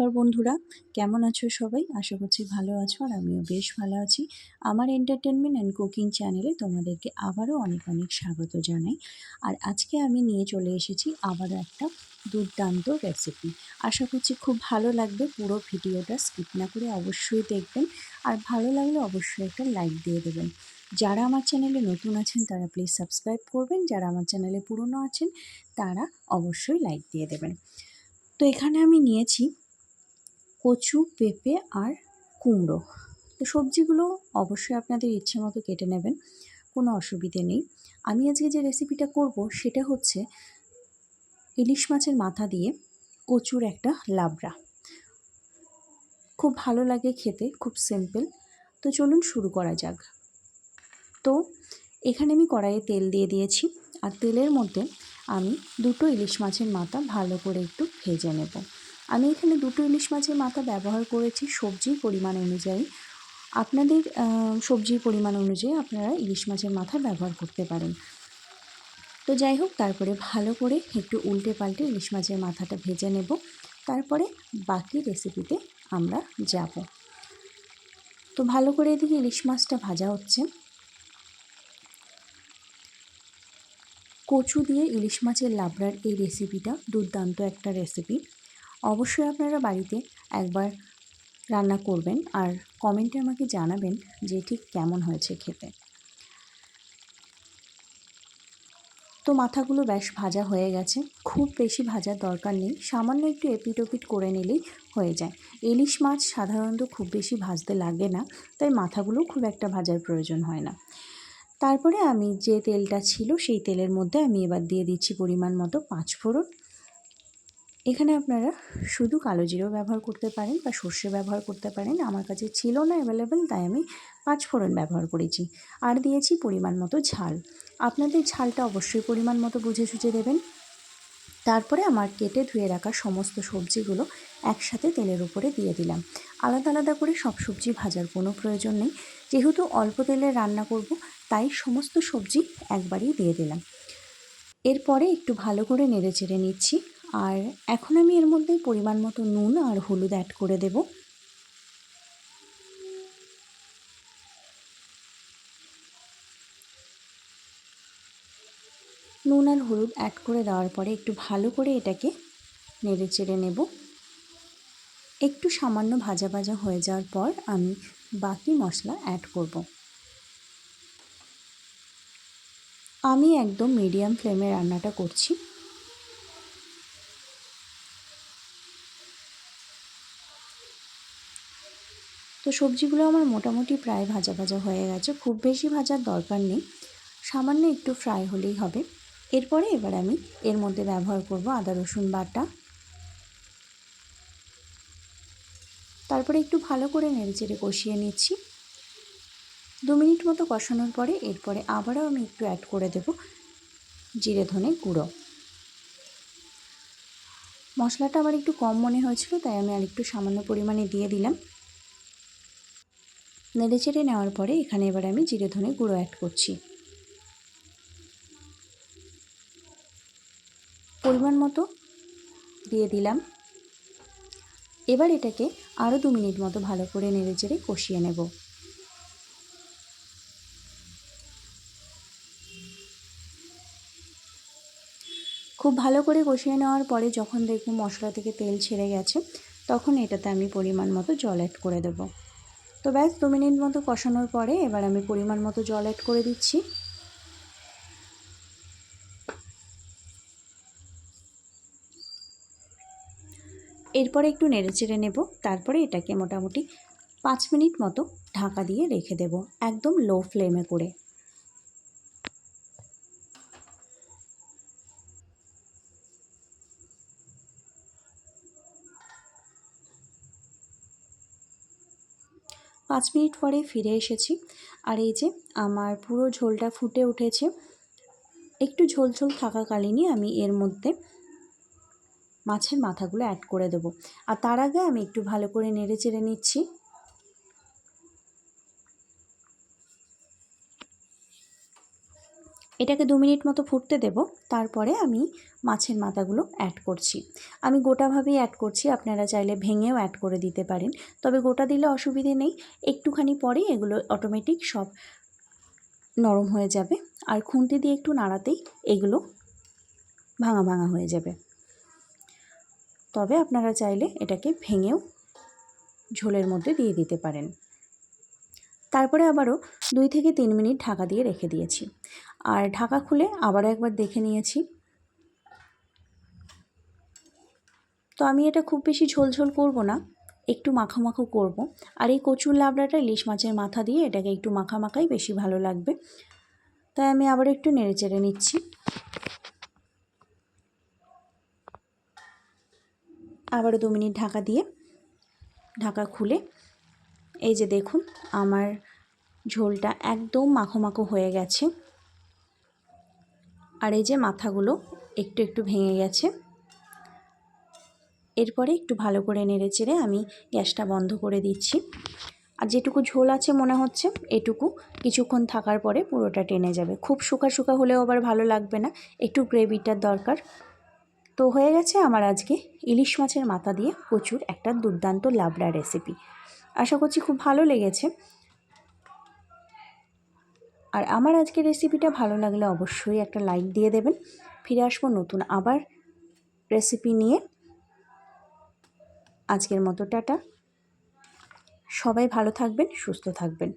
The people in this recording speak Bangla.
নমস্কার বন্ধুরা, কেমন আছো সবাই? আশা করছি ভালো আছো আর আমিও বেশ ভালো আছি। আমার এন্টারটেনমেন্ট অ্যান্ড কুকিং চ্যানেলে তোমাদেরকে আবারও অনেক অনেক স্বাগত জানাই। আর আজকে আমি নিয়ে চলে এসেছি আবারও একটা দুর্দান্ত রেসিপি আশা করছি খুব ভালো লাগবে, পুরো ভিডিওটা স্কিপ না করে অবশ্যই দেখবেন। আর ভালো লাগলে অবশ্যই একটা লাইক দিয়ে দেবেন। যারা আমার চ্যানেলে নতুন আছেন, তারা প্লিজ সাবস্ক্রাইব করবেন। যারা আমার চ্যানেলে পুরনো আছেন, তারা অবশ্যই লাইক দিয়ে দেবেন। তো এখানে আমি নিয়েছি কচু, পেঁপে আর কুমড়ো। তো সবজিগুলো অবশ্যই আপনাদের ইচ্ছে মতো কেটে নেবেন, কোনো অসুবিধে নেই। আমি আজকে যে রেসিপিটা করব সেটা হচ্ছে ইলিশ মাছের মাথা দিয়ে কচুর একটা লাবড়া। খুব ভালো লাগে খেতে, খুব সিম্পল তো চলুন শুরু করা যাক। তো এখানে আমি কড়াইয়ে তেল দিয়ে দিয়েছি আর তেলের মধ্যে আমি দুটো ইলিশ মাছের মাথা ভালো করে একটু ভেজে নেব। আমি এখানে দুটো ইলিশ মাছের মাথা ব্যবহার করেছি সবজির পরিমাণ অনুযায়ী। আপনাদের সবজির পরিমাণ অনুযায়ী আপনারা ইলিশ মাছের মাথা ব্যবহার করতে পারেন। তো যাই হোক, তারপরে ভালো করে একটু উল্টে পাল্টে ইলিশ মাছের মাথাটা ভেজে নেব। তারপরে বাকি রেসিপিতে আমরা যাব। তো ভালো করে এদিকে ইলিশ মাছটা ভাজা হচ্ছে। কচু দিয়ে ইলিশ মাছের লাবড়ার এই রেসিপিটা দুর্দান্ত একটা রেসিপি অবশ্যই আপনারা বাড়িতে একবার রান্না করবেন আর কমেন্টে আমাকে জানাবেন যে ঠিক কেমন হয়েছে খেতে। তো মাথাগুলো বেশ ভাজা হয়ে গেছে। খুব বেশি ভাজার দরকার নেই। সামান্য একটু এপিট করে নিলেই হয়ে যায়। ইলিশ মাছ সাধারণত খুব বেশি ভাজতে লাগে না, তাই মাথাগুলো খুব একটা ভাজার প্রয়োজন হয় না। তারপরে আমি যে তেলটা ছিল সেই তেলের মধ্যে আমি এবার দিয়ে দিচ্ছি পরিমাণ মতো পাঁচ ফোড়ন। এখানে আপনারা শুধু কালো জিরেও ব্যবহার করতে পারেন বা সর্ষে ব্যবহার করতে পারেন। আমার কাছে ছিল না অ্যাভেলেবেল তাই আমি পাঁচ ফোড়ন ব্যবহার করেছি। আর দিয়েছি পরিমাণ মতো ঝাল। আপনাদের ঝালটা অবশ্যই পরিমাণ মতো বুঝে সুঝে দেবেন। তারপরে আমার কেটে ধুয়ে রাখা সমস্ত সবজিগুলো একসাথে তেলের উপরে দিয়ে দিলাম। আলাদা আলাদা করে সব সবজি ভাজার কোনো প্রয়োজন নেই। যেহেতু অল্প তেলে রান্না করব, তাই সমস্ত সবজি একবারেই দিয়ে দিলাম। এরপরে একটু ভালো করে নেড়ে চেড়ে নিচ্ছি। আর এখন আমি এর মধ্যে পরিমাণ মতো নুন আর হলুদ অ্যাড করে দেব। নুন আর হলুদ অ্যাড করে দেওয়ার পরে একটু ভালো করে এটাকে নেড়ে চেড়ে নেব। একটু সামান্য ভাজা ভাজা হয়ে যাওয়ার পর আমি বাকি মশলা অ্যাড করব। আমি একদম মিডিয়াম ফ্লেমে রান্নাটা করছি। তো সবজিগুলো আমার মোটামুটি প্রায় ভাজা ভাজা হয়ে গেছে। খুব বেশি ভাজার দরকার নেই। সামান্য একটু ফ্রাই হলেই হবে। এরপরে এবার আমি এর মধ্যে ব্যবহার করব আদা, রসুন বাটা। তারপরে একটু ভালো করে নেড়ে চেড়ে কষিয়ে নিচ্ছি। দু মিনিট মতো কষানোর পরে এরপরে আবারও আমি একটু অ্যাড করে দেব জিরে ধনে গুঁড়ো। মশলাটা আবার একটু কম মনে হয়েছিল, তাই আমি আর একটু সামান্য পরিমাণে দিয়ে দিলাম। নেড়ে চেড়ে নেওয়ার পরে এখানে এবার আমি জিরে ধনে গুঁড়ো অ্যাড করছি। পরিমাণ মতো দিয়ে দিলাম। এবার এটাকে আরও দু মিনিট মতো ভালো করে নেড়ে চেড়ে কষিয়ে নেব। খুব ভালো করে কষিয়ে নেওয়ার পরে যখন দেখব মশলা থেকে তেল ছেড়ে গেছে, তখন এটাতে আমি পরিমাণ মতো জল অ্যাড করে দেব। তো ব্যাস দু মিনিট মতো কষানোর পরে এবার আমি পরিমাণ মতো জল অ্যাড করে দিচ্ছি। এরপরে একটু নেড়ে চেড়ে নেব, তারপরে এটাকে মোটামুটি পাঁচ মিনিট মতো ঢাকা দিয়ে রেখে দেব, একদম লো ফ্লেমে করে। পাঁচ মিনিট পরে ফিরে এসেছি। আর এই যে আমার পুরো ঝোলটা ফুটে উঠেছে, একটু ঝোল ঝোল থাকাকালীনই আমি এর মধ্যে মাছের মাথাগুলো অ্যাড করে দেবো। আর তার আগে আমি একটু ভালো করে নেড়ে চেড়ে নিচ্ছি। এটাকে দু মিনিট মতো ফুটতে দেব। তারপরে আমি মাছের মাথাগুলো অ্যাড করছি। আমি গোটাভাবেই অ্যাড করছি, আপনারা চাইলে ভেঙেও অ্যাড করে দিতে পারেন। তবে গোটা দিলে অসুবিধে নেই। একটুখানি পরেই এগুলো অটোমেটিক সব নরম হয়ে যাবে। আর খুন্তি দিয়ে একটু নাড়াতেই এগুলো ভাঙা ভাঙা হয়ে যাবে। তবে আপনারা চাইলে এটাকে ভেঙেও ঝোলের মধ্যে দিয়ে দিতে পারেন। তারপরে আবারও দুই থেকে তিন মিনিট ঢাকা দিয়ে রেখে দিয়েছি। আর ঢাকা খুলে আবারও একবার দেখে নিয়েছি। তো আমি এটা খুব বেশি ঝোল ঝোল করব না, একটু মাখা মাখো করব। আর এই কচুর লাবড়াটা ইলিশ মাছের মাথা দিয়ে এটাকে একটু মাখা মাখাই বেশি ভালো লাগবে। তাই আমি আবার একটু নেড়ে চেড়ে নিচ্ছি। আবারও দু মিনিট ঢাকা দিয়ে, ঢাকা খুলে এই যে দেখুন, আমার ঝোলটা একদম মাখো মাখো হয়ে গেছে। আর এই যে মাথাগুলো একটু একটু ভেঙে গেছে। এরপরে একটু ভালো করে নেড়ে চেড়ে আমি গ্যাসটা বন্ধ করে দিচ্ছি। আর যেটুকু ঝোল আছে মনে হচ্ছে, এটুকু কিছুক্ষণ থাকার পরে পুরোটা টেনে যাবে। খুব শুকা শুকা হলেও আবার ভালো লাগবে না, একটু গ্রেভিটার দরকার। তো হয়ে গেছে আমার আজকে ইলিশ মাছের মাথা দিয়ে প্রচুর একটা দুর্দান্ত লাবড়া রেসিপি। আশা করছি খুব ভালো লেগেছে। আর আমার আজকের রেসিপিটা ভালো লাগলে অবশ্যই একটা লাইক দিয়ে দেবেন। ফিরে আসব নতুন আবার রেসিপি নিয়ে। আজকের মতো, টাটা। সবাই ভালো থাকবেন, সুস্থ থাকবেন।